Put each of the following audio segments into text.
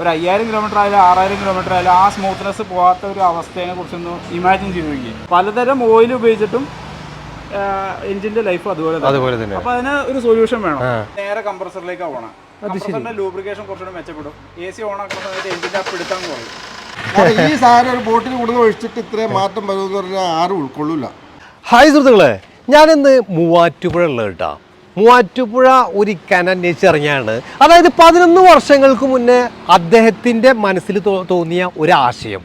ഒരു അയ്യായിരം കിലോമീറ്റർ ആയാലും ആറായിരം കിലോമീറ്റർ ആയാലും ആ സ്മൂത്ത്നെസ് പോകാത്ത ഒരു അവസ്ഥയെ കുറിച്ചൊന്ന് ഇമാജിൻ ചെയ്ത് നോക്കി പലതരം ഓയിൽ ഉപയോഗിച്ചിട്ടും എഞ്ചിന്റെ ലൈഫ് അതുപോലെ തന്നെ. അതുപോലെ തന്നെ. അപ്പൊ അതിന് ഒരു സൊല്യൂഷൻ വേണം. നേരെ കംപ്രസറിലേക്ക് പോകണം കംപ്രസറിന്റെ ലൂബ്രിക്കേഷൻ കുറച്ചുകൂടെ മെച്ചപ്പെടും. എ സി ഓൺ ആക്കുന്ന സമയത്ത് എഞ്ചിന്റെ ആ പിടുത്തം കുറയും. ഈ സാധനം ഒരു ബോട്ടിൽ കൂടുതൽ ഒഴിച്ചിട്ട് ഇത്രയും മാറ്റം വരുമെന്ന് പറഞ്ഞാൽ ആരും ഉൾക്കൊള്ളൂല. ഹായ് സുഹൃത്തുക്കളെ ഞാനിന്ന് മൂവാറ്റുപുഴ ഉള്ള കേട്ടാ. മൂവാറ്റുപുഴ ഒരു ഇക്കാൻ അന്വേഷിച്ചിറങ്ങിയാണ് അതായത് പതിനൊന്ന് വർഷങ്ങൾക്ക് മുന്നേ അദ്ദേഹത്തിന്റെ മനസ്സിൽ തോന്നിയ ഒരു ആശയം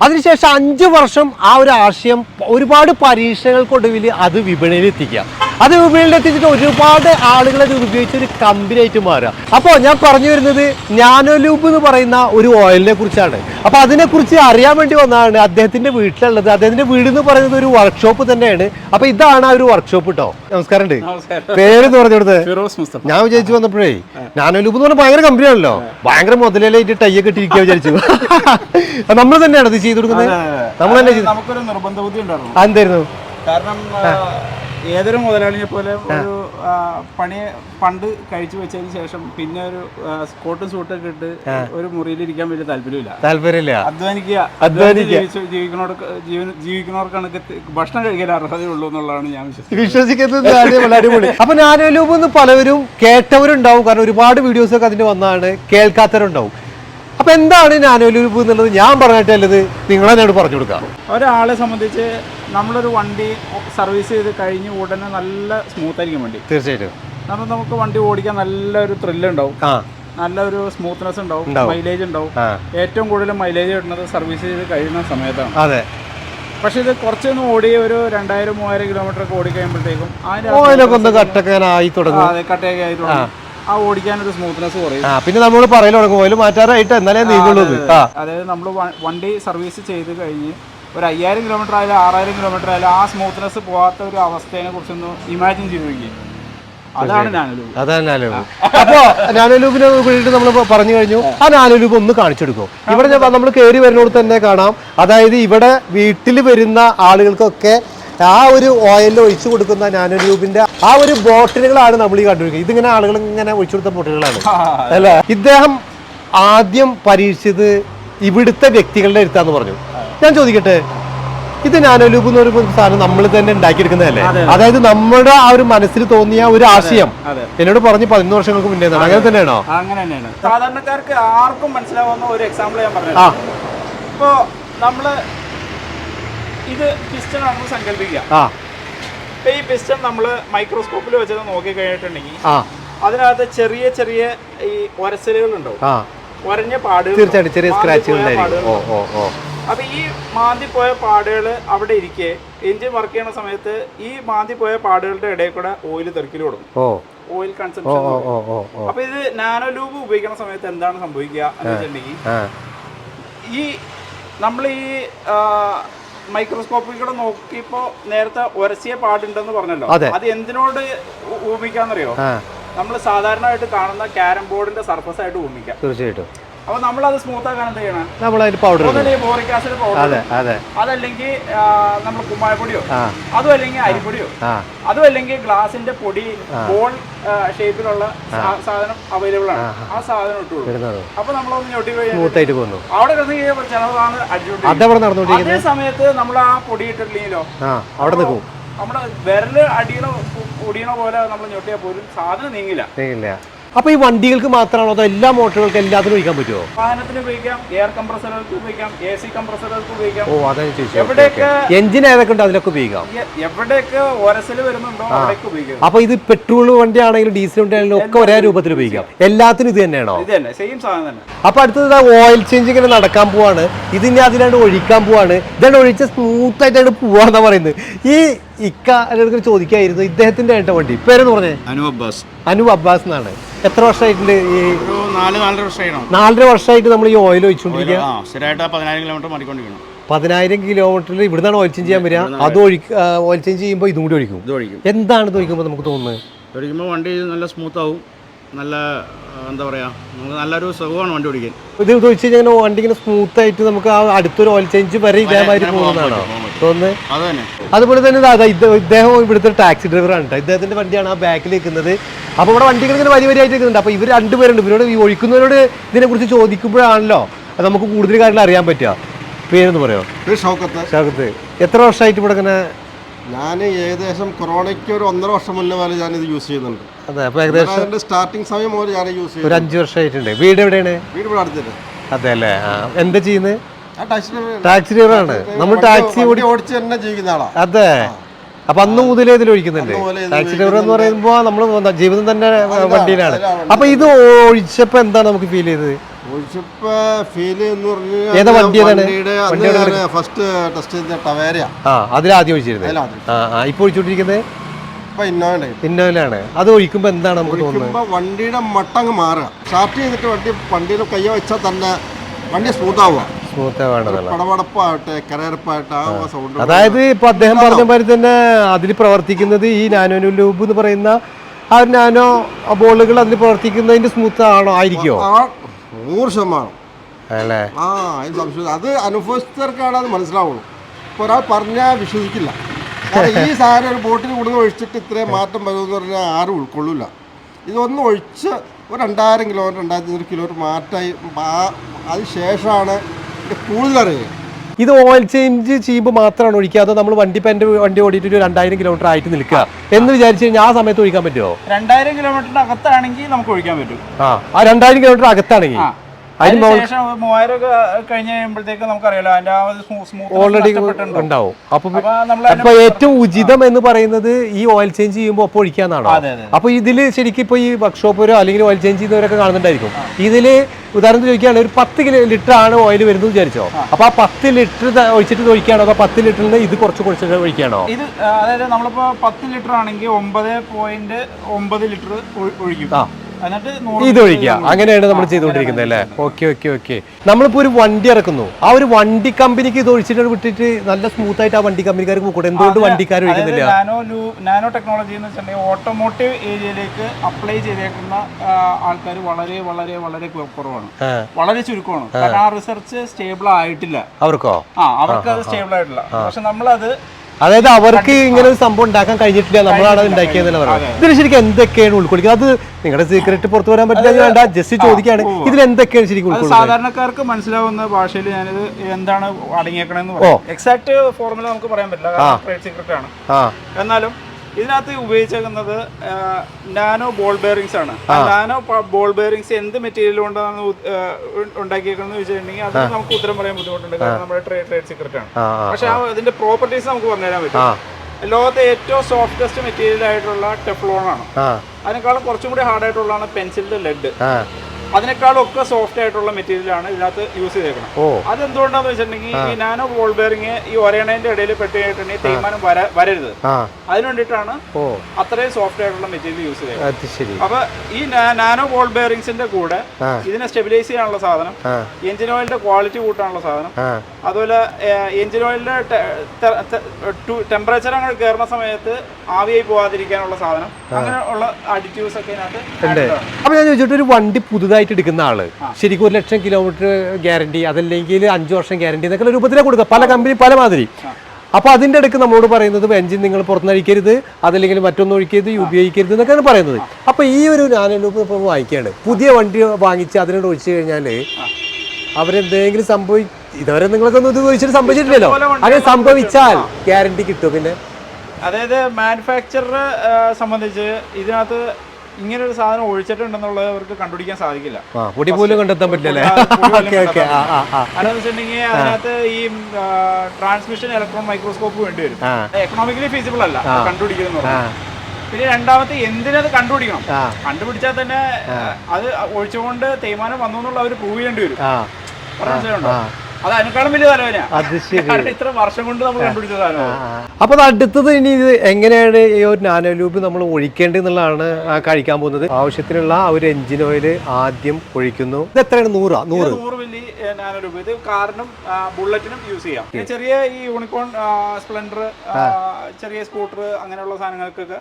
അതിനുശേഷം അഞ്ച് വർഷം ആ ഒരു ആശയം ഒരുപാട് പരീക്ഷകൾക്കൊടുവിൽ അത് വിപണിയിൽ എത്തിക്കുക അത് വിപണിയിൽ എത്തിച്ചിട്ട് ഒരുപാട് ആളുകൾ അത് ഉപയോഗിച്ച് ഒരു കമ്പനി ആയിട്ട് മാറുക. അപ്പോൾ ഞാൻ പറഞ്ഞു വരുന്നത് ഞാനൊലൂബ് എന്ന് പറയുന്ന ഒരു ഓയിലിനെ കുറിച്ചാണ്. അപ്പോൾ അതിനെക്കുറിച്ച് അറിയാൻ വേണ്ടി വന്നതാണ് അദ്ദേഹത്തിന്റെ വീട്ടിലുള്ളത്. അദ്ദേഹത്തിന്റെ വീട് എന്ന് പറയുന്നത് ഒരു വർക്ക്ഷോപ്പ് തന്നെയാണ്. അപ്പോൾ ഇതാണ് ആ ഒരു വർക്ക്ഷോപ്പ് കേട്ടോ നമസ്കാരം ഉണ്ട്. പേര് പറഞ്ഞു കൊടുത്തത് ഞാൻ വിചാരിച്ചു വന്നപ്പോഴേ ഞാനൊലൂബ് എന്ന് പറഞ്ഞാൽ ഭയങ്കര കമ്പനിയാണല്ലോ ഭയങ്കര മുതലേലായിട്ട് ടൈ ഒക്കെ ഇട്ടിരിക്കുക വിചാരിച്ചു. നമ്മൾ തന്നെയാണ് ഇത് ചെയ്തു കൊടുക്കുന്നത്? നമ്മൾ തന്നെ നമുക്കൊരു നിർബന്ധ ബുദ്ധി ഉണ്ടായിരുന്നു അതെന്തായിരുന്നു കാരണം ഏതൊരു മുതലാളിയെ പോലെ ഒരു പണി പണ്ട് കഴിച്ചു വെച്ചതിന് ശേഷം പിന്നെ ഒരു സ്കോട്ട് കോട്ടും സൂട്ടൊക്കെ ഇട്ട് ഒരു മുറിയിൽ ഇരിക്കാൻ വലിയ താല്പര്യമില്ല. താല്പര്യമില്ല. അധ്വാനിക്കുക. അധ്വാനിക്കുക. ജീവിക്കുന്നവർക്ക് ജീവിക്കുന്നവർക്കാണ് ഭക്ഷണം കഴിക്കാൻ അർഹതയുള്ളൂ എന്നുള്ളതാണ് ഞാൻ വിശ്വസിക്കുന്നത്. അടിപൊളി, അപ്പൊ ഞാനലൂപ് എന്ന് പലവരും കേട്ടവരുണ്ടാവും. കാരണം ഒരുപാട് വീഡിയോസ് ഒക്കെ അതിന് വന്നാണ്. കേൾക്കാത്തവരുണ്ടാവും. അപ്പൊ എന്താണ് നാനോലൂബ് എന്നുള്ളത്? ഞാൻ പറഞ്ഞിട്ടല്ലത്. നിങ്ങൾ എന്നോട് പറഞ്ഞു കൊടുക്കാം ഒരാളെ സംബന്ധിച്ച് നമ്മളൊരു വണ്ടി സർവീസ് ചെയ്ത് കഴിഞ്ഞ് ഉടനെ നല്ല സ്മൂത്ത് ആയിരിക്കും വണ്ടി. തീർച്ചയായിട്ടും. കാരണം നമുക്ക് വണ്ടി ഓടിക്കാൻ നല്ലൊരു ത്രില്ല് ഉണ്ടാവും. നല്ലൊരു സ്മൂത്ത്നെസ് ഉണ്ടാവും. മൈലേജ് ഉണ്ടാവും. ഏറ്റവും കൂടുതൽ മൈലേജ് കിട്ടുന്നത് സർവീസ് ചെയ്ത് കഴിയുന്ന സമയത്താണ്. അതെ. പക്ഷേ ഇത് കുറച്ചൊന്നും ഓടി ഒരു രണ്ടായിരം മൂവായിരം കിലോമീറ്റർ ഒക്കെ ഓടി കഴിയുമ്പോഴത്തേക്കും തുടങ്ങും. അതെ കട്ടയൊക്കെ ആയി തുടങ്ങും. ആ. ഓടിക്കാനൊരു സ്മൂത്ത്നെസ് കുറയും. പിന്നെ നമ്മൾ പറയൽ തുടങ്ങും ഓയിൽ മാറ്റാറായിട്ട് എന്നാലേ നീങ്ങുള്ളൂ. അതായത് നമ്മൾ വണ്ടി സർവീസ് ചെയ്ത് കഴിഞ്ഞ് ഒരു അയ്യായിരം കിലോമീറ്റർ ആയാലും ആറായിരം കിലോമീറ്റർ ആയാലും ആ സ്മൂത്ത്നെസ് പോകാത്ത ഒരു അവസ്ഥയെ കുറിച്ചൊന്ന് ഇമാജിൻ ചെയ്ത് അതാണ് ഞാനൊരു അതാണ് നാനോലൂബ് അപ്പോ നാനോലൂബിനെ വേണ്ടിയിട്ട് നമ്മൾ പറഞ്ഞു കഴിഞ്ഞു. ആ. നാനോലൂബ് ഒന്ന് കാണിച്ചെടുക്കും. ഇവിടെ നമ്മൾ കയറി വരുന്നോട് തന്നെ കാണാം. അതായത് ഇവിടെ വീട്ടിൽ വരുന്ന ആളുകൾക്കൊക്കെ ആ ഒരു ഓയിൽ ഒഴിച്ചു കൊടുക്കുന്ന നാനോലൂബിന്റെ ആ ഒരു ബോട്ടിലുകളാണ് നമ്മൾ ഈ കണ്ടുപിടിക്കുന്നത്. ഇതിങ്ങനെ ആളുകൾ ഇങ്ങനെ ഒഴിച്ചു കൊടുത്ത ബോട്ടിലുകളാണ്. അല്ലേ? ഇദ്ദേഹം ആദ്യം പരീക്ഷിച്ചത് ഇവിടുത്തെ വ്യക്തികളുടെ അടുത്താന്ന് പറഞ്ഞു. ഞാൻ ചോദിക്കട്ടെ? ഇത് നാനോലൂബ് എന്ന് പറയുമ്പോൾ സാധനം നമ്മൾ തന്നെ ഉണ്ടാക്കിയെടുക്കുന്നതല്ലേ? അതെ. അതായത് നമ്മുടെ ആ ഒരു മനസ്സിൽ തോന്നിയ ഒരു ആശയം എന്നോട് പറഞ്ഞ് പതിനൊന്ന് വർഷങ്ങൾക്ക് മുന്നേ അങ്ങനെ തന്നെയാണോ? അങ്ങനെ തന്നെയാണ്. സാധാരണക്കാർക്ക് ആർക്കും മനസ്സിലാവുന്ന ഒരു എക്സാമ്പിൾ ഞാൻ പറഞ്ഞു ഇപ്പോ നമ്മൾ ഇത് പിസ്റ്റൺ ആണെന്ന് സങ്കല്പിക്കുക. ഇപ്പൊ ഈ പിസ്റ്റൺ നമ്മൾ മൈക്രോസ്കോപ്പിൽ വെച്ചത് നോക്കി കഴിഞ്ഞിട്ടുണ്ടെങ്കിൽ അതിനകത്ത് ചെറിയ ചെറിയ ഈ ഒരസലുകൾ ഉണ്ടാവും. ഒരഞ്ഞ പാടുകൾ തീർച്ചയായിട്ടും ചെറിയ സ്ക്രാച്ചുകൾ അപ്പൊ ഈ മാന്തി പോയ പാടുകൾ അവിടെ ഇരിക്കെ എഞ്ചിൻ വർക്ക് ചെയ്യുന്ന സമയത്ത് ഈ മാന്തി പോയ പാടുകളുടെ ഇടയിൽ കൂടെ ഓയിൽ തെറിക്കൽ കൊടുക്കും ഓയിൽ കൺസംപ്ഷൻ കൺസംഷൻ അപ്പൊ ഇത് നാനോ ലൂബ് ഉപയോഗിക്കുന്ന സമയത്ത് എന്താണ് സംഭവിക്കുക എന്ന് വെച്ചിട്ടുണ്ടെങ്കിൽ ഈ നമ്മൾ ഈ മൈക്രോസ്കോപ്പിൽ കൂടെ നോക്കിയപ്പോ നേരത്തെ ഒരസിയ പാടുണ്ടെന്ന് പറഞ്ഞല്ലോ. അത്. എന്തിനോട് ആ. നമ്മൾ സാധാരണയായിട്ട് കാണുന്ന ക്യാരം ബോർഡിന്റെ സർഫസ് ആയിട്ട് ഊമിക്കാം തീർച്ചയായിട്ടും. അപ്പൊ നമ്മൾ അത് സ്മൂത്ത് ആക്കാൻ എന്ത് ചെയ്യണം? നമ്മൾ അതിന് പൗഡർ ഒന്നല്ലെങ്കിൽ ബോറിക് ആസിഡ് പൗഡർ അതെ അതെ. അതല്ലെങ്കിൽ നമ്മൾ കുമ്മായപ്പൊടിയോ? ആ. അതും അല്ലെങ്കിൽ അരിപ്പൊടിയോ? ആ. അതും അല്ലെങ്കിൽ ഗ്ലാസിന്റെ പൊടി ബോൾ ഷേപ്പിലുള്ള സാധനം അവൈലബിൾ ആണ്. ആ സാധനം ഇട്ടു അപ്പൊ നമ്മളൊന്ന് ഞൊട്ടി കഴിഞ്ഞാൽ പോകുന്നു. അവിടെ കിടന്ന് അതെവിടെ നടന്നുകൊണ്ടിരിക്കുന്നത്. അതേ സമയത്ത് നമ്മൾ ആ പൊടി ഇട്ടിട്ടില്ലെങ്കിലോ? അവിടെ നിൽക്കും. നമ്മുടെ വിരൽ അടിയണ പൊടിയണ പോലെ നമ്മൾ ഞൊട്ടിയാൽ പോലും സാധനം നീങ്ങില്ല. ഇല്ല അപ്പൊ ഈ വണ്ടികൾക്ക് മാത്രമാണോ അതോ എല്ലാ മോട്ടോറുകൾക്കും എല്ലാത്തിനും ഉപയോഗിക്കാൻ പറ്റുമോ വാഹനത്തിന് ഉപയോഗിക്കാം എയർ കംപ്രസറുകൾക്ക് ഉപയോഗിക്കാം എ സി കംപ്രസറുകൾക്ക് ഉപയോഗിക്കാം. ഓ അതാണ് എവിടെയൊക്കെ എഞ്ചിൻ ഏതൊക്കെ ഉണ്ട് അതിലൊക്കെ ഉപയോഗിക്കാം? എവിടെയൊക്കെ ഒരസിൽ വരുന്നുണ്ടോ അവിടെയൊക്കെ ഉപയോഗിക്കാം. അപ്പൊ ഇത് പെട്രോൾ വണ്ടി ആണെങ്കിലും ഡീസൽ വണ്ടി ആണെങ്കിലും ഒക്കെ ഒരേ രൂപത്തിൽ ഉപയോഗിക്കാം. എല്ലാത്തിനും ഇത് തന്നെയാണോ? ഇത് തന്നെ സെയിം സാധനം തന്നെ. അപ്പൊ അടുത്തത് ഓയിൽ ചേഞ്ച് ഇങ്ങനെ നടക്കാൻ പോവാണ്. ഇതിനെ അതിലാണ്ട് ഒഴിക്കാൻ പോവാണ്. ഇതാണ് ഒഴിച്ച സ്മൂത്ത് ആയിട്ടാണ് പോവാന്നാ പറയുന്നത്. ഈ ഇക്ക ചോദിക്കായിരുന്നു ഇദ്ദേഹത്തിന്റെ ആയിട്ട് വണ്ടി. പേരെന്ന് പറഞ്ഞേ? അനു അബ്ബാസ്. അനു അബ്ബാസ് എന്നാണ്. എത്ര വർഷമായിട്ടുണ്ട് ഈ നാല് നാലര വർഷമായിട്ട് നമ്മൾ ഈ ഓയിൽ ഒഴിച്ചുകൊണ്ടിരിക്കുക സ്ഥിരമായിട്ട് പതിനായിരം കിലോമീറ്റർ ഇവിടെ പതിനായിരം കിലോമീറ്ററിൽ ഇവിടുന്നാണ് ഓയിൽ ചേഞ്ച് ചെയ്യാൻ വരിക. അത് ഒഴിക്ക ഓയിൽ ചേഞ്ച് ചെയ്യുമ്പോൾ ഇതും കൂടി ഒഴിക്കും. എന്താണ് ഇത് ഒഴിക്കുമ്പോൾ നമുക്ക് തോന്നുന്നത്? ഒഴിക്കുമ്പോൾ വണ്ടി നല്ല സ്മൂത്ത് ആവും. നല്ല എന്താ പറയുക നമുക്ക് നല്ലൊരു സുഖമാണ് വണ്ടി ഓടിക്കാൻ. ഇത് ഇത് കഴിഞ്ഞാൽ വണ്ടി ഇങ്ങനെ സ്മൂത്ത് ആയിട്ട് നമുക്ക് ആ അടുത്തൊരു ഓയിൽ ചേഞ്ച് വരെ ഇതേമാതിരി പോകുന്നതാണോ? തോന്നുന്നത് അത് തന്നെ. അതുപോലെ തന്നെ ഇതാ, ഇതാ, ഇദ്ദേഹം ഇവിടുത്തെ ടാക്സി ഡ്രൈവറാണ് കേട്ടോ ഇദ്ദേഹത്തിന്റെ വണ്ടിയാണ് ആ ബാക്കിൽ നിൽക്കുന്നത് അപ്പോൾ ഇവിടെ വണ്ടികൾ ഇങ്ങനെ വരി വരിയായിട്ട് നിൽക്കുന്നുണ്ട് അപ്പോൾ ഇവർ രണ്ടുപേരുണ്ട്. ഇവരോട് ഈ ഒഴിക്കുന്നവരോട് ഇതിനെക്കുറിച്ച് ചോദിക്കുമ്പോഴാണല്ലോ അത് നമുക്ക് കൂടുതൽ കാര്യങ്ങൾ അറിയാൻ പറ്റുക. പേരെന്ന് പറയോ? ഷൗക്കത്ത്. ശാഖത്ത് എത്ര വർഷമായിട്ട് ഇവിടെ ഇങ്ങനെ ഞാൻ ഏകദേശം കൊറോണയ്ക്ക് ഒരു ഒന്നര വർഷം മുന്നേ വരെ ഞാൻ ഇത് യൂസ് ചെയ്യുന്നുണ്ട്. അതെ അപ്പോൾ ഏകദേശം അതിന്റെ സ്റ്റാർട്ടിങ് സമയം മുതൽ ഞാൻ യൂസ് ഒരു അഞ്ചു വർഷമായിട്ടുണ്ട് വീട് എവിടെയാണ്? വീട് ഇവിടെ അടുത്തിട്ട് അതെ അല്ലേ? ആ എന്താ ചെയ്യുന്നത്? ടാക്സി ഡ്രൈവറാണ് നമ്മൾ ടാക്സി ഓടി ഓടിച്ച് തന്നെ ജീവിക്കുന്ന ആളാ. അതെ. അപ്പൊ അന്ന് മുതലേ ഇതിൽ ഒഴിക്കുന്നുണ്ട്. അന്ന് മുതലേ ഇതിൽ ടാക്സി ഡ്രൈവർ എന്ന് പറയുമ്പോൾ നമ്മൾ ജീവിതം തന്നെ വണ്ടിയിലാണ്. അതിലാണ് അപ്പൊ ഇത് ഒഴിച്ചപ്പോ എന്താണ് നമുക്ക് ഫീൽ ചെയ്തത്? ഏതാ ഫസ്റ്റ് ടെസ്റ്റ് ചെയ്ത ടവേരയാ ആ അതിലാദ്യം ഒഴിച്ചിരുന്നത്. അതിലാദ്യം ആ ആ ഇപ്പൊ ഒഴിച്ചുകൊണ്ടിരിക്കുന്നത് ഇപ്പൊ ഇന്നോവ ഇന്നോയിലാണ് അത് ഒഴിക്കുമ്പോ എന്താണ് നമുക്ക് തോന്നുന്നത്? വണ്ടിയുടെ മട്ടങ്ങ് മാറുക. സ്റ്റാർട്ട് ചെയ്തിട്ട് വണ്ടി വണ്ടിയിൽ കയ്യ വെച്ചാൽ തന്നെ വണ്ടി സ്മൂത്ത് ആവുക. അതായത് ഇപ്പൊ അദ്ദേഹം പറഞ്ഞ മാതിരി തന്നെ അതിൽ പ്രവർത്തിക്കുന്നത് ഈ നാനോ ലൂബ് എന്ന് പറയുന്ന ആ നാനോ ബോളുകൾ അതിൽ പ്രവർത്തിക്കുന്നതിന്റെ സ്മൂത്ത് ആണോ ആയിരിക്കോ നൂറ് ശതമാനം. അല്ലേ ആ അതിന് സംശയം. അത് അനുഭവസ്ഥർക്കാണ് അത് മനസ്സിലാവുള്ളൂ. ഇപ്പോൾ ഒരാൾ പറഞ്ഞാൽ വിശ്വസിക്കില്ല. കാരണം ഈ സാധനം ഒരു ബോട്ടിൽ കൂടുതൽ ഒഴിച്ചിട്ട് ഇത്രയും മാറ്റം വരുമെന്ന് പറഞ്ഞാൽ ആരും ഉൾക്കൊള്ളില്ല ഇതൊന്ന് ഒഴിച്ച് ഒരു രണ്ടായിരം കിലോമീറ്റർ രണ്ടായിരത്തി അഞ്ഞൂറ് കിലോമീറ്റർ മാറ്റായി ആ- അതിന് ശേഷമാണ് കൂടുതലറിയുക ഇത് ഓയിൽ ചേഞ്ച് ചെയ്യുമ്പോൾ മാത്രമാണ് ഒഴിക്കുക? അതോ നമ്മൾ വണ്ടി ഇപ്പം എന്റെ വണ്ടി ഓടിയിട്ട് ഒരു രണ്ടായിരം കിലോമീറ്റർ ആയിട്ട് നിൽക്കുക? എന്ന് വിചാരിച്ചു കഴിഞ്ഞാൽ ആ സമയത്ത് ഒഴിക്കാൻ പറ്റുമോ രണ്ടായിരം കിലോമീറ്ററിന്റെ അകത്താണെങ്കിൽ നമുക്ക് ഒഴിക്കാൻ പറ്റും. ആ. ആ രണ്ടായിരം കിലോമീറ്റർ അകത്താണെങ്കിൽ? അതിനുശേഷം മൂവായിരം ഒക്കെ കഴിഞ്ഞ് കഴിയുമ്പോഴത്തേക്ക് നമുക്കറിയാലോ അതിന്റെ ആ ഒരു സ്മൂത്ത് ഓൾറെഡി ഉണ്ടാവും. അപ്പൊ അപ്പൊ അപ്പൊ ഏറ്റവും ഉചിതം എന്ന് പറയുന്നത് ഈ ഓയിൽ ചേഞ്ച് ചെയ്യുമ്പോൾ ഒപ്പം ഒഴിക്കാന്നാണോ. അപ്പൊ ഇതിൽ ശരിക്കും ഇപ്പൊ ഈ വർക്ക്ഷോപ്പരോ അല്ലെങ്കിൽ ഓയിൽ ചേഞ്ച് ചെയ്യുന്നവരൊക്കെ കാണുന്നുണ്ടായിരിക്കും. ഇതിൽ ഉദാഹരണത്തിന് ചോദിക്കുകയാണ് ഒരു പത്ത് കിലോ ലിറ്റർ ആണ് ഓയിൽ വരുന്നത് വിചാരിച്ചോ? അപ്പൊ ആ പത്ത് ലിറ്റർ ഒഴിച്ചിട്ട് ഒഴിക്കുകയാണോ? അതോ പത്ത് ലിറ്ററിന് ഇത് കുറച്ച് കുറച്ചിട്ട് ഒഴിക്കുകയാണോ? ഇത് അതായത് നമ്മളിപ്പോ പത്ത് ലിറ്റർ ആണെങ്കിൽ ഒമ്പത് പോയിന്റ് ഒമ്പത് ലിറ്റർ ഒഴിക്കും. ഇത് ഒഴിക്കുക. അങ്ങനെയാണ് നമ്മൾ ചെയ്തുകൊണ്ടിരിക്കുന്നത് അല്ലേ? ഓക്കെ ഓക്കെ ഓക്കെ നമ്മളിപ്പോ ഒരു വണ്ടി ഇറക്കുന്നു. ആ ഒരു വണ്ടി കമ്പനിക്ക് ഇത് ഒഴിച്ചിട്ട് വിട്ടിട്ട് നല്ല സ്മൂത്ത് ആയിട്ട് ആ വണ്ടി കമ്പനിക്കാർക്ക് കൂടെ എന്തുകൊണ്ട് വണ്ടിക്കാർ ഒഴിക്കുന്നില്ല? നാനോ നാനോ ടെക്നോളജി എന്ന് വെച്ചിട്ടുണ്ടെങ്കിൽ ഓട്ടോമോട്ടീവ് ഏരിയയിലേക്ക് അപ്ലൈ ചെയ്തേക്കുന്ന ആൾക്കാർ വളരെ വളരെ വളരെ കുറവാണ്. വളരെ ചുരുക്കമാണ്. കാരണം ആ റിസർച്ച് സ്റ്റേബിൾ ആയിട്ടില്ല. അവർക്കോ? ആ അവർക്ക് അത് സ്റ്റേബിൾ ആയിട്ടില്ല. പക്ഷെ നമ്മളത് അതായത് അവർക്ക് ഇങ്ങനെ ഒരു സംഭവം ഉണ്ടാക്കാൻ കഴിഞ്ഞിട്ടില്ല. നമ്മളാണ് അത് ഉണ്ടാക്കിയതെന്നല്ല പറയുന്നത്. ഇതിൽ ശരിക്കും എന്തൊക്കെയാണ് ഉൾക്കൊള്ളിക്കുന്നത്? അത് നിങ്ങളുടെ സീക്രട്ട് പുറത്തു വരാൻ പറ്റില്ല വേണ്ട. ജസ്റ്റ് ചോദിക്കുകയാണ്. ഇതിൽ എന്തൊക്കെയാണ് ശരിക്കും സാധാരണക്കാർക്ക് മനസ്സിലാവുന്ന ഭാഷയിൽ ഞാനിത് എന്താണ് അടങ്ങിയേക്കണെന്ന് എക്സാക്ട് ഫോർമുല നമുക്ക് പറയാൻ പറ്റില്ല. സീക്രട്ട് ആണ്. എന്നാലും ഇതിനകത്ത് ഉപയോഗിച്ചേക്കുന്നത് നാനോ ബോൾ ബെയറിങ്സ് ആണ്. നാനോ ബോൾ ബെയറിങ്സ് എന്ത് മെറ്റീരിയൽ കൊണ്ടാണ് ഉണ്ടാക്കിയേക്കുന്നത് വെച്ചിട്ടുണ്ടെങ്കിൽ അത് നമുക്ക് ഉത്തരം പറയാൻ ബുദ്ധിമുട്ടുണ്ട്. കാരണം നമ്മുടെ ട്രേഡ് ട്രേഡ് സീക്രട്ട് ആണ്. പക്ഷെ ആ അതിന്റെ പ്രോപ്പർട്ടീസ് നമുക്ക് പറഞ്ഞുതരാൻ പറ്റും. ലോകത്തെ ഏറ്റവും സോഫ്റ്റസ്റ്റ് മെറ്റീരിയൽ ആയിട്ടുള്ള ടെഫ്ലോൺ ആണ്. അതിനേക്കാളും കുറച്ചും കൂടി ഹാർഡ് ആയിട്ടുള്ളതാണ് പെൻസിലിന്റെ ലെഡ് അതിനേക്കാളും ഒക്കെ സോഫ്റ്റ് ആയിട്ടുള്ള മെറ്റീരിയലാണ് ഇതിനകത്ത് യൂസ് ചെയ്തേക്കുന്നത്. അതെന്തുകൊണ്ടാന്ന് വെച്ചിട്ടുണ്ടെങ്കിൽ ഈ നാനോ ബോൾ ബെയറിങ് ഈ ഒരേണേന്റെ ഇടയിൽ പെട്ടുകഴിഞ്ഞിട്ടുണ്ടെങ്കിൽ തേയ്മാനം വര വരരുത്. അതിന് വേണ്ടിയിട്ടാണ് അത്രയും സോഫ്റ്റ് ആയിട്ടുള്ള മെറ്റീരിയൽ യൂസ് ചെയ്തത് അപ്പൊ ഈ നാനോ ബോൾ ബെയറിങ്സിന്റെ കൂടെ ഇതിനെ സ്റ്റെബിലൈസ് ചെയ്യാനുള്ള സാധനം എഞ്ചിൻ ഓയിലിന്റെ ക്വാളിറ്റി കൂട്ടാനുള്ള സാധനം അതുപോലെ എഞ്ചിൻ ഓയിലിന്റെ ടെമ്പറേച്ചർ അങ്ങനെ കയറുന്ന സമയത്ത് ആവിയായി പോവാതിരിക്കാനുള്ള സാധനം അങ്ങനെയുള്ള അഡിറ്റീവ്സ് ഒക്കെ ഇതിനകത്ത്. അപ്പൊ ഞാൻ ചോദിച്ചിട്ട് ഒരു വണ്ടി പുതുതായിട്ട് എടുക്കുന്ന ആൾ. ശരിക്കും ഒരു ലക്ഷം കിലോമീറ്റർ ഗ്യാരണ്ടി അതല്ലെങ്കിൽ അഞ്ചു വർഷം ഗ്യാരണ്ടി എന്നൊക്കെ രൂപത്തിലാണ് കൊടുക്കുക. പല കമ്പനി പല മാതിരി. അപ്പൊ അതിന്റെ ഇടയ്ക്ക് നമ്മളോട് പറയുന്നത് എഞ്ചിൻ നിങ്ങൾ പുറത്തുനിന്ന് അഴിക്കരുത്. അതല്ലെങ്കിൽ മറ്റൊന്നും ഒഴിക്കരുത്. ഉപയോഗിക്കരുത് എന്നൊക്കെയാണ് പറയുന്നത്. അപ്പൊ ഈ ഒരു ഞാനൊരു ഇപ്പോൾ വാങ്ങിക്കുകയാണ്. പുതിയ വണ്ടി വാങ്ങിച്ച് അതിനോട് ഒഴിച്ചു കഴിഞ്ഞാൽ അവരെന്തെങ്കിലും സംഭവി ഇതുവരെ നിങ്ങൾക്കൊന്നും ഇത് ചോദിച്ചിട്ട് സംഭവിച്ചിട്ടില്ലല്ലോ. അങ്ങനെ സംഭവിച്ചാൽ ഗ്യാരണ്ടി കിട്ടും പിന്നെ? അതായത് മാനുഫാക്ചററെ സംബന്ധിച്ച് ഇതിനകത്ത് ഇങ്ങനെ ഒരു സാധനം ഒഴിച്ചിട്ടുണ്ടെന്നുള്ളത് അവർക്ക് കണ്ടുപിടിക്കാൻ സാധിക്കില്ല. പൊടിപോലും പൊടി പോലും കണ്ടെത്താൻ അതെന്ന് വെച്ചിട്ടുണ്ടെങ്കിൽ അതിനകത്ത് ഈ ട്രാൻസ്മിഷൻ ഇലക്ട്രോൺ മൈക്രോസ്കോപ്പ് വേണ്ടി വരും. എക്കണോമിക്കലി ഫീസിബിൾ അല്ല. കണ്ടുപിടിക്കുന്നു പിന്നെ രണ്ടാമത്തെ എന്തിനത് കണ്ടുപിടിക്കണം? കണ്ടുപിടിച്ചാൽ തന്നെ അത് ഒഴിച്ചുകൊണ്ട് തേയ്മാനം വന്നു എന്നുള്ള അവർ പ്രൂവ് ചെയ്യേണ്ടി വരും. മനസ്സിലാവുണ്ടോ? അത് അതിനേക്കാളും വലിയ തലവേന ഇത്ര വർഷം കൊണ്ട് നമ്മൾ കണ്ടുപിടിച്ചതാണ് അപ്പൊ അത് അടുത്തത് ഇനി ഇത് എങ്ങനെയാണ് ഈ ഒരു നാനോ ലൂബ് നമ്മൾ ഒഴിക്കേണ്ടതെന്നുള്ളതാണ് കഴിക്കാൻ പോകുന്നത്. ആവശ്യത്തിനുള്ള ആ ഒരു എഞ്ചിൻ ഓയിൽ ആദ്യം ഒഴിക്കുന്നു. ഇത് എത്രയാണ്? നൂറാ? നൂറ്. നൂറ് മില്ലി നാനോ ലൂബ്. ഇത് കാറിനും ബുള്ളറ്റിനും യൂസ് ചെയ്യാം. ചെറിയ ഈ യൂണിക്കോൺ സ്പ്ലെൻഡർ ചെറിയ സ്കൂട്ടർ അങ്ങനെയുള്ള സാധനങ്ങൾക്കൊക്കെ.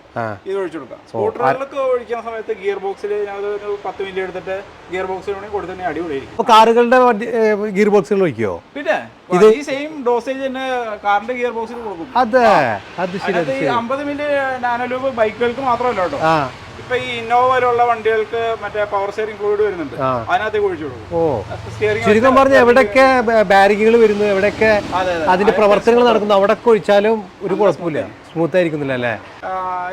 ഇത് ഒഴിച്ചു കൊടുക്കാം. സ്കൂട്ടറുകൾക്ക് ഒഴിക്കുന്ന സമയത്ത് ഗിയർ ബോക്സിൽ ഒരു പത്ത് മില്ലി എടുത്തിട്ട് ഗിയർ ബോക്സിൽ കൊടുത്തിട്ടുണ്ടെങ്കിൽ അടിപൊളിയായിരിക്കും. കാറുകളുടെ ഗിയർ ബോക്സുകൾ ഒഴിക്കുമോ പിന്നെ ഇത് ഈ സെയിം ഡോസേജ് തന്നെ കാറിന്റെ ഗിയർ ബോക്സിൽ കൊടുക്കും. അതെ അത് ശരി അമ്പത് മില്ലി നാനോലൂബ് ബൈക്കുകൾക്ക് മാത്രമല്ല കേട്ടോ. ആ. ഇപ്പൊ ഈ ഇന്നോവ പോലുള്ള വണ്ടികൾക്ക് മറ്റേ പവർ സ്റ്റിയറിംഗ് ഫ്ലൂയിഡ് വരുന്നുണ്ട്. അതിനകത്ത് അതിനകത്തേക്ക് ഒഴിച്ചു കൊടുക്കും. ചുരുക്കം പറഞ്ഞ എവിടെയൊക്കെ ബാരിങ്ങുകൾ വരുന്നു എവിടെയൊക്കെ അതെ അതെ. അതിന്റെ പ്രവർത്തനങ്ങൾ നടക്കുന്നു അവിടെ ഒഴിച്ചാലും ഒരു കുഴപ്പമില്ല. സ്മൂത്ത് ആയിരിക്കുന്നില്ല അല്ലേ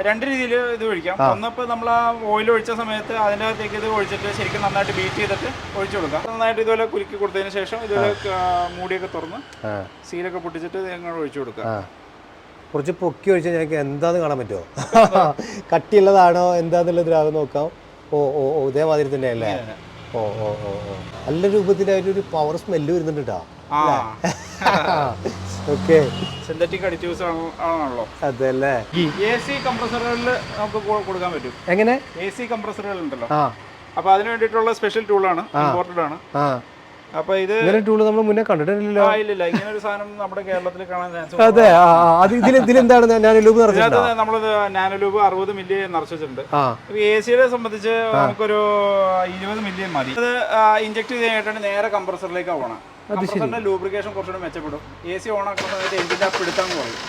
രണ്ട് രീതിയിൽ ഇത് ഒഴിക്കാം. ഒന്നിപ്പോ നമ്മൾ ആ ഓയിൽ ഒഴിച്ച സമയത്ത് അതിന്റെ അകത്തേക്ക് ഇത് ഒഴിച്ചിട്ട് ശരിക്കും നന്നായിട്ട് ബീറ്റ് ചെയ്തിട്ട് ഒഴിച്ചു കൊടുക്കാം. നന്നായിട്ട് ഇതുപോലെ കുലുക്കി കൊടുത്തതിന് ശേഷം ഇത് മൂടിയൊക്കെ തുറന്ന് സീലൊക്കെ പൊട്ടിച്ചിട്ട് അങ്ങോട്ട് ഒഴിച്ചു കൊടുക്കാം കുറച്ച് പൊക്കി ഒഴിച്ചാൽ ഞങ്ങൾക്ക് എന്താന്ന് കാണാൻ പറ്റുമോ? കട്ടിയുള്ളതാണോ എന്താന്നുള്ളത് രാവിലെ നോക്കാം. ഓ ഓ ഓ ഇതേമാതിരി തന്നെ. അല്ലേ ഓ ഓ ഓ ഓ. നല്ല രൂപത്തിന്റെ ഒരു പവർ സ്മെല്ല് വരുന്നുണ്ട് കേട്ടോ ഓക്കെ സിന്തറ്റിക് അഡിറ്റീവ്സ് ആണല്ലോ. അതെ അല്ലേ എ സി കംപ്രസറുകളിൽ നമുക്ക് കൊടുക്കാൻ പറ്റും. എങ്ങനെ? എ സി കംപ്രസറുകൾ ഉണ്ടല്ലോ. അപ്പൊ അതിന് വേണ്ടിയിട്ടുള്ള സ്പെഷ്യൽ ടൂളാണ് ഇമ്പോർട്ടഡ് ആണ്. അപ്പൊ ഇത് ഇങ്ങനെ ടൂൾ നമ്മൾ മുന്നേ കണ്ടിട്ടില്ലല്ലോ. ആ, ഇല്ലില്ല. ഇങ്ങനെ ഒരു സാധനം നമ്മുടെ കേരളത്തിൽ കാണാൻ ചാൻസ് അതെ അത് ഇതിൽ ഇതിലെന്താണ് ഞാൻ- ഞാൻ ലൂബ് നമ്മൾ നാനോലൂബ് അറുപത് മില്ലി നിറച്ചിട്ടുണ്ട് എ സിയെ സംബന്ധിച്ച് നമുക്കൊരു ഇരുപത് മില്യൺ മതി. അത് ഇഞ്ചക്ട് ചെയ്യാനായിട്ടാണ് നേരെ കംപ്രസറിലേക്ക് പോകണം കംപ്രസറിന്റെ ലൂബ്രിക്കേഷൻ കുറച്ചുകൂടെ മെച്ചപ്പെടും. എ സി ഓൺ ആക്കുന്ന സമയത്ത് എഞ്ചിന്റെ പിടുത്തം കുറയും.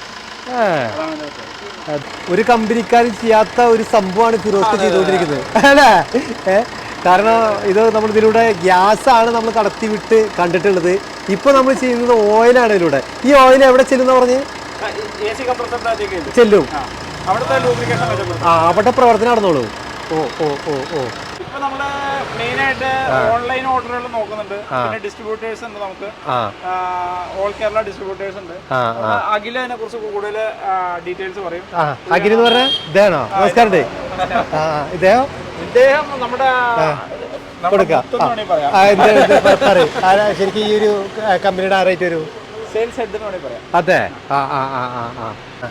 ഒരു കമ്പനിക്കാരും ചെയ്യാത്ത ഒരു സംഭവമാണ് ഫിറോസ് ചെയ്തുകൊണ്ടിരിക്കുന്നത്. അല്ലേ? കാരണം ഇത് നമ്മൾ ഇതിലൂടെ ഗ്യാസ് ആണ് നമ്മൾ കടത്തി വിട്ട് കണ്ടിട്ടുള്ളത്. ഇപ്പൊ നമ്മൾ ചെയ്യുന്നത് ഓയിലാണ് ഇതിലൂടെ. ഈ ഓയിൽ എവിടെ ചെല്ലുന്ന പറഞ്ഞ്. ചെല്ലും. അവിടുത്തെ ആ അവിടെ പ്രവർത്തനം നടന്നോളൂ. ഓ ഓ ഓ ഓ. ഇപ്പൊ നമ്മൾ മെയിൻ ആയിട്ട് ഓൺലൈൻ ഓർഡറുകൾ നോക്കുന്നുണ്ട്. പിന്നെ ഡിസ്ട്രിബ്യൂട്ടേഴ്സ് ഉണ്ട് നമുക്ക്. ഓൾ കേരള ഡിസ്ട്രിബ്യൂട്ടേഴ്സ് ഉണ്ട്. അഖില അതിനെ കുറിച്ച് കൂടുതൽ ഡീറ്റെയിൽസ് പറയും. അഖിൽ എന്ന് പറഞ്ഞാൽ ഇതാണോ നമസ്കാരം ഇദ്ദേഹം? ഇദ്ദേഹം നമ്മുടെ കൊടുക്കാം. ശരിക്കും ഈ ഒരു കമ്പനിയുടെ ആരായിട്ട് വരും സെയിൽസ് ഹെഡ് എന്ന് പറയാം. അതെ. ആ ആ ആ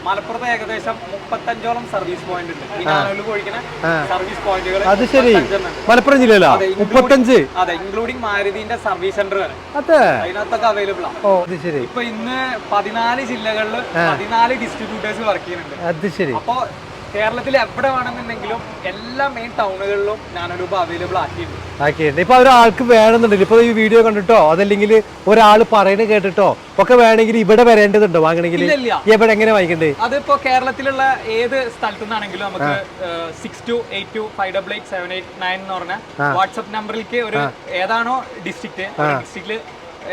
മലപ്പുറത്ത് ഏകദേശം മുപ്പത്തഞ്ചോളം സർവീസ് പോയിന്റ് ഉണ്ട്. സർവീസ് പോയിന്റുകൾ അത് ശരി. മലപ്പുറം ജില്ലയിലോ? മുപ്പത്തഞ്ച്. അതെ ഇൻക്ലൂഡിംഗ് മാരുതിന്റെ സർവീസ് സെന്റർ വരെ. അതെ. അതിനകത്തൊക്കെ അവൈലബിൾ ആണ് ഓ അത് ശരി. ഇപ്പൊ ഇന്ന് പതിനാല് ജില്ലകളിൽ പതിനാല് ഡിസ്ട്രിബ്യൂട്ടേഴ്സ് വർക്ക് ചെയ്യുന്നുണ്ട്. അത് ശരി. അപ്പോ കേരളത്തിൽ എവിടെ വേണമെന്നുണ്ടെങ്കിലും എല്ലാ മെയിൻ ടൗണുകളിലും നാനോരൂപ അവൈലബിൾ ആക്കിയിട്ടുണ്ട്. ആക്കിയിട്ടുണ്ട്. ഇപ്പൊ ഒരാൾക്ക് വേണമെന്നുണ്ടെങ്കിൽ ഇപ്പൊ ഈ വീഡിയോ കണ്ടിട്ടോ? അതല്ലെങ്കിൽ ഒരാൾ പറയുന്നത് കേട്ടിട്ടോ? ഒക്കെ വേണമെങ്കിൽ ഇവിടെ വരേണ്ടതുണ്ടോ? വാങ്ങണമെങ്കിൽ. എവിടെ എങ്ങനെ വാങ്ങിക്കണ്ടേ? അതിപ്പോ കേരളത്തിലുള്ള ഏത് സ്ഥലത്തു നിന്നാണെങ്കിലും നമുക്ക് six two eight two five double eight seven eight nine എന്ന് പറഞ്ഞ വാട്സ്ആപ്പ് നമ്പറിലേക്ക് ഒരു ഏതാണോ ഡിസ്ട്രിക്ട് ഡിസ്ട്രിക്റ്റിൽ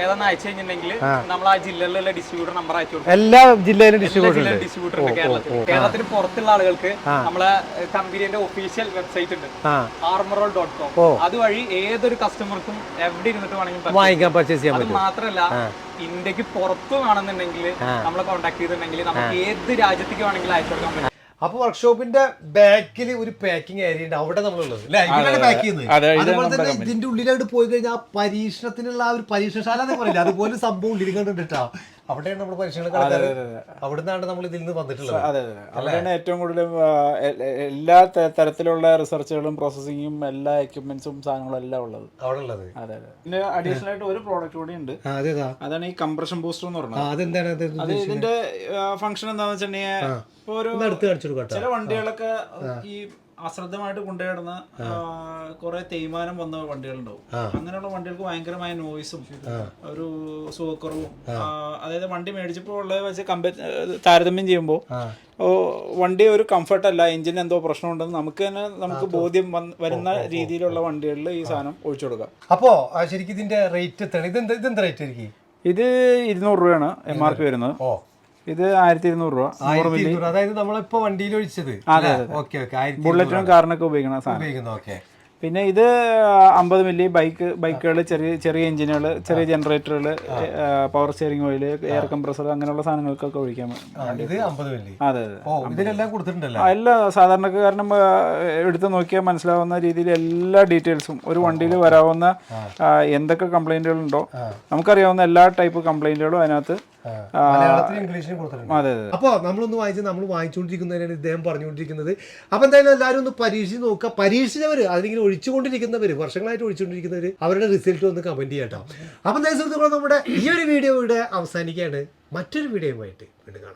ഏതാണെന്ന് അയച്ചു കഴിഞ്ഞിട്ടുണ്ടെങ്കിൽ നമ്മൾ ആ ജില്ലയിലുള്ള ഡിസ്ട്രിബ്യൂട്ടർ നമ്പർ അയച്ചു കൊടുക്കും. എല്ലാ ജില്ലയിലും ഡിസ്ട്രിബ്യൂട്ടർ ഉണ്ട്. ഡിസ്ട്രിബ്യൂട്ടർ ഉണ്ട് കേരളത്തിൽ. കേരളത്തിന് പുറത്തുള്ള ആളുകൾക്ക് നമ്മളെ കമ്പനിയുടെ ഒഫീഷ്യൽ വെബ്സൈറ്റ് ഉണ്ട്. ആർമറോൾ ഡോട്ട് കോം അതുവഴി ഏതൊരു കസ്റ്റമർക്കും എവിടെ ഇരുന്നിട്ട് വേണമെങ്കിൽ purchase വാങ്ങിക്കാൻ പർച്ചേസ് ചെയ്യാൻ പറ്റും. മാത്രമല്ല ഇന്ത്യയ്ക്ക് പുറത്തു വേണമെന്നുണ്ടെങ്കിൽ നമ്മളെ കോൺടാക്ട് ചെയ്തിട്ടുണ്ടെങ്കിൽ നമുക്ക് ഏത് രാജ്യത്തേക്ക് വേണമെങ്കിലും അയച്ചു കൊടുക്കാൻ പറ്റും. അപ്പൊ വർക്ക്ഷോപ്പിന്റെ ബാക്കിൽ ഒരു പാക്കിംഗ് ഏരിയ ഉണ്ട്. അവിടെ നമ്മളുള്ളത്. അല്ലേ? ഇവിടെയാണ് പാക്ക് ചെയ്യുന്നത്. അതുപോലെ തന്നെ ഇതിന്റെ ഉള്ളിലായിട്ട് പോയി കഴിഞ്ഞാൽ ആ പരീക്ഷണത്തിനുള്ള ആ ഒരു പരീക്ഷണശാല എന്ന് പറയില്ല അതുപോലെ സംഭവം ഉള്ളിൽ കണ്ടിട്ടാ അവിടെയാണ് നമ്മൾ നടത്താറ് അവിടെ നിന്നാണ് നമ്മൾ ഇതിൽ നിന്ന് വന്നിട്ടുള്ളത്. അതെ അതെ അവിടെയാണ് ഏറ്റവും കൂടുതൽ എല്ലാ തരത്തിലുള്ള റിസർച്ചുകളും പ്രോസസ്സിങ്ങും എല്ലാ എക്യുപ്മെന്റ്സും സാധനങ്ങളും എല്ലാം ഉള്ളത്. അവിടെ ഉള്ളത്. അതെ അതെ. പിന്നെ അഡീഷണൽ ആയിട്ട് ഒരു പ്രോഡക്റ്റ് കൂടി ഉണ്ട്. അതാണ് ഈ കംപ്രഷൻ ബൂസ്റ്റർ എന്ന് ആ പറഞ്ഞത് അതെന്താണ് അത്? ഇതിന്റെ ഫംഗ്ഷൻ എന്താണെന്ന് വെച്ചിട്ടുണ്ടെങ്കിൽ ഒരു ചില വണ്ടികളൊക്കെ ഈ അശ്രദ്ധമായിട്ട് കൊണ്ടുപോയിടുന്ന കുറെ തേയ്മാനം വന്ന വണ്ടികളുണ്ടാവും. അങ്ങനെയുള്ള വണ്ടികൾക്ക് ഭയങ്കരമായ നോയിസും ഒരു സുഖക്കുറവും. അതായത് വണ്ടി മേടിച്ചപ്പോൾ ഉള്ളത് വെച്ച് കമ്പ താരതമ്യം ചെയ്യുമ്പോൾ വണ്ടി ഒരു കംഫർട്ട് അല്ല എഞ്ചിന് എന്തോ പ്രശ്നമുണ്ടെന്ന് നമുക്ക് തന്നെ നമുക്ക് ബോധ്യം വരുന്ന രീതിയിലുള്ള വണ്ടികളിൽ ഈ സാധനം ഒഴിച്ചു കൊടുക്കാം അപ്പോ ശരിക്കും ഇതിന്റെ റേറ്റ് ഇത് ഇതെന്താ റേറ്റ് ആയിരിക്കും? ഇത് ഇരുന്നൂറ് രൂപയാണ് എം ആർ പി വരുന്നത്. ഓ. ഇത് ആയിരത്തി ഇരുന്നൂറ്. രൂപ അതായത് നമ്മളിപ്പോ വണ്ടിയിൽ ഒഴിച്ചത് ബുള്ളറ്റിനും കാറിനൊക്കെ ഉപയോഗിക്കണം സാധനം. ഉപയോഗിക്കുന്നു ഓക്കെ. പിന്നെ ഇത് അമ്പത് മില്ലി ബൈക്ക് ബൈക്കുകൾ ചെറിയ ചെറിയ എഞ്ചിനുകൾ ചെറിയ ജനറേറ്ററുകൾ power steering oil air compressor അങ്ങനെയുള്ള സാധനങ്ങൾക്കൊക്കെ ഒഴിക്കാൻ ഇത് അമ്പത് മില്ലി. അതെ അതെ കൊടുത്തിട്ടുണ്ടല്ലോ? എല്ലാ സാധാരണക്കാരനും എടുത്തു നോക്കിയാൽ മനസ്സിലാവുന്ന രീതിയിൽ എല്ലാ ഡീറ്റെയിൽസും ഒരു വണ്ടിയിൽ വരാവുന്ന എന്തൊക്കെ കംപ്ലൈന്റുകൾ ഉണ്ടോ നമുക്കറിയാവുന്ന എല്ലാ ടൈപ്പ് കംപ്ലൈന്റുകളും അതിനകത്ത് ഇംഗ്ലീഷിലും കൊടുത്തിട്ടുണ്ട്. അതെ അതെ. അപ്പോൾ നമ്മളൊന്ന് വായിച്ച് നമ്മൾ വായിച്ചുകൊണ്ടിരിക്കുന്നതിനാണ് ഇദ്ദേഹം പറഞ്ഞുകൊണ്ടിരിക്കുന്നത്. അപ്പോൾ എന്തായാലും എല്ലാവരും ഒന്ന് പരീക്ഷിച്ച് നോക്കുക. പരീക്ഷിച്ചവർ അതിലിങ്ങനെ ഒഴിച്ചുകൊണ്ടിരിക്കുന്നവർ വർഷങ്ങളായിട്ട് ഒഴിച്ചുകൊണ്ടിരിക്കുന്നവർ അവരുടെ റിസൾട്ട് ഒന്ന് കമന്റ് ചെയ്യാം കേട്ടോ. അപ്പോൾ എന്തായാലും സുഹൃത്തുക്കളെ നമ്മുടെ ഈ ഒരു വീഡിയോ ഇവിടെ അവസാനിക്കുകയാണ്. മറ്റൊരു വീഡിയോയുമായിട്ട് വീണ്ടും കാണാം.